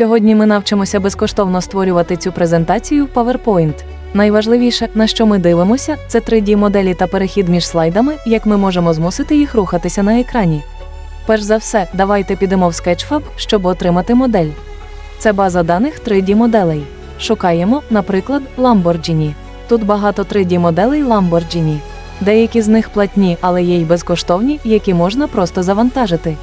Сьогодні ми навчимося безкоштовно створювати цю презентацію в PowerPoint. Найважливіше, на що ми дивимося, це 3D-моделі та перехід між слайдами, як ми можемо змусити їх рухатися на екрані. Перш за все, давайте підемо в Sketchfab, щоб отримати модель. Це база даних 3D-моделей. Шукаємо, наприклад, Lamborghini. Тут багато 3D-моделей Lamborghini. Деякі з них платні, але є й безкоштовні, які можна просто завантажити.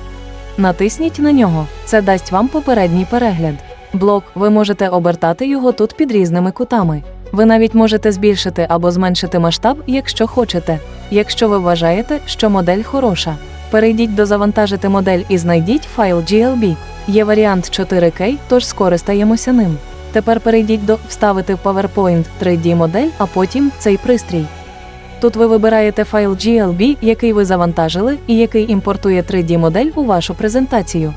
Натисніть на нього, це дасть вам попередній перегляд. Блок, ви можете обертати його тут під різними кутами. Ви навіть можете збільшити або зменшити масштаб, якщо хочете. Якщо ви вважаєте, що модель хороша. Перейдіть до завантажити модель і знайдіть файл GLB. Є варіант 4K, тож скористаємося ним. Тепер перейдіть до Вставити в PowerPoint 3D модель, а потім цей пристрій. Тут ви вибираєте файл GLB, який ви завантажили, і який імпортує 3D-модель у вашу презентацію.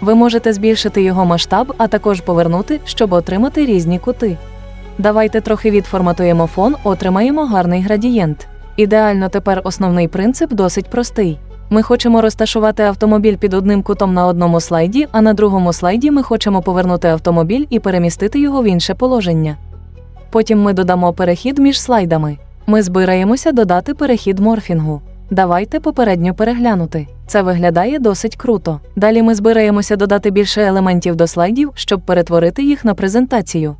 Ви можете збільшити його масштаб, а також повернути, щоб отримати різні кути. Давайте трохи відформатуємо фон, отримаємо гарний градієнт. Ідеально тепер основний принцип досить простий. Ми хочемо розташувати автомобіль під одним кутом на одному слайді, а на другому слайді ми хочемо повернути автомобіль і перемістити його в інше положення. Потім ми додамо перехід між слайдами. Ми збираємося додати перехід морфінгу. Давайте попередньо переглянути. Це виглядає досить круто. Далі ми збираємося додати більше елементів до слайдів, щоб перетворити їх на презентацію.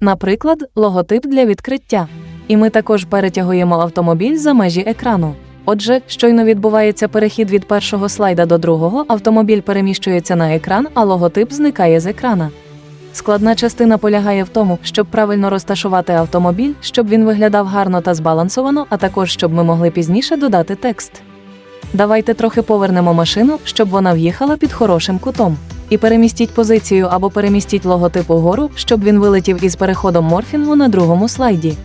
Наприклад, логотип для відкриття. І ми також перетягуємо автомобіль за межі екрану. Отже, щойно відбувається перехід від першого слайда до другого, автомобіль переміщується на екран, а логотип зникає з екрана. Складна частина полягає в тому, щоб правильно розташувати автомобіль, щоб він виглядав гарно та збалансовано, а також щоб ми могли пізніше додати текст. Давайте трохи повернемо машину, щоб вона в'їхала під хорошим кутом. І перемістіть позицію або перемістіть логотип угору, щоб він вилетів із переходом морфінгу на другому слайді.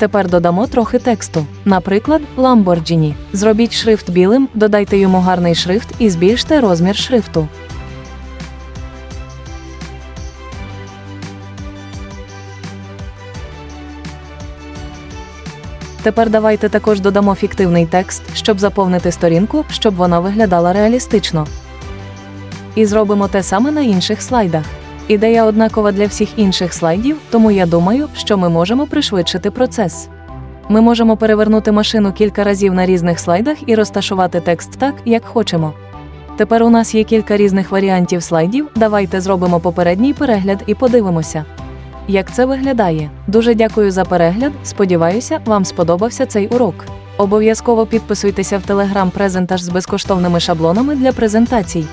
Тепер додамо трохи тексту. Наприклад, Lamborghini. Зробіть шрифт білим, додайте йому гарний шрифт і збільште розмір шрифту. Тепер давайте також додамо фіктивний текст, щоб заповнити сторінку, щоб вона виглядала реалістично. І зробимо те саме на інших слайдах. Ідея однакова для всіх інших слайдів, тому я думаю, що ми можемо пришвидшити процес. Ми можемо перевернути машину кілька разів на різних слайдах і розташувати текст так, як хочемо. Тепер у нас є кілька різних варіантів слайдів. Давайте зробимо попередній перегляд і подивимося. Як це виглядає? Дуже дякую за перегляд. Сподіваюся, вам сподобався цей урок. Обов'язково підписуйтеся в телеграм презентаж з безкоштовними шаблонами для презентацій.